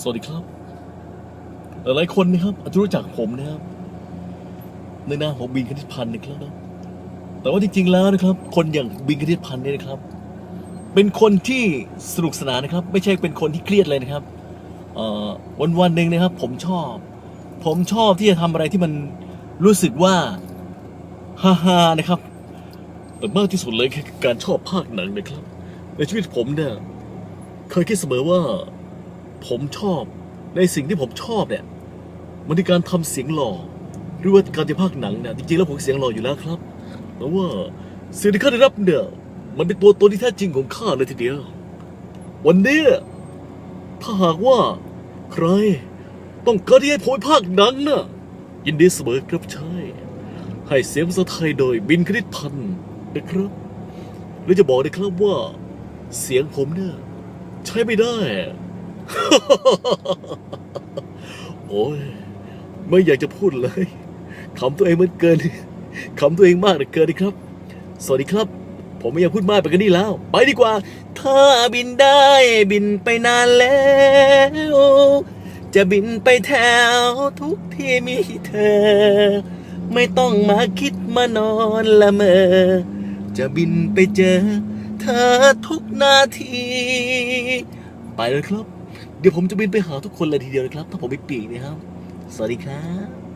สวัสดีครับ หลายๆคนนะครับอาจจะรู้จักผมนะครับ ในนามของบินคณิตพันธ์นะครับ แต่ว่าจริงๆแล้วนะครับ คนอย่างบินคณิตพันธ์เนี่ยนะครับ เป็นคนที่สนุกสนานนะครับ ไม่ใช่เป็นคนที่เครียดเลยนะครับวันวันหนึ่งนะครับ ผมชอบ ผมชอบที่จะทำอะไรที่มันรู้สึกว่าฮ่าฮาๆนะครับแต่มากที่สุดเลยคือการชอบภาคหนังนะครับ ในชีวิตผมเนี่ยเคยคิดเสมอว่า ผมชอบ ในสิ่งที่ผมชอบเนี่ย มันคือการทำเสียงหล่อหรือว่าการจะพากย์หนังเนี่ยจริงๆแล้วผมเสียงหล่ออยู่แล้วครับแต่ว่าสิ่งที่ข้าได้รับเนี่ยมันเป็นตัวตนที่แท้จริงของข้าเลยทีเดียว วันนี้ถ้าหากว่า ใคร ต้องการที่ให้ผมพากย์หนังน่ะยินดีเสมอครับใช่ให้เสียงภาษาไทยโดยบินคณิตพันธ์นะครับหรือจะบอกนะครับว่า เสียงผมเนี่ยใช้ไม่ได้ โอ้ยไม่อยากจะพูดเลยขำตัวเองมันเกินขำตัวเองมากเหลือเกินครับ สวัสดีครับ ผมไม่อยากพูดมากไปกันนี่แล้ว ไปดีกว่า ถ้าบินได้บินไปนานแล้ว จะบินไปแถวทุกที่มีเธอ ไม่ต้องมาคิดมานอนละเมอ จะบินไปเจอ เธอทุกนาที ไปเลยครับ เดี๋ยวผมจะบินไปหาทุกคนเลยทีเดียวนะครับ ถ้าผมไปปีกนะครับ สวัสดีครับ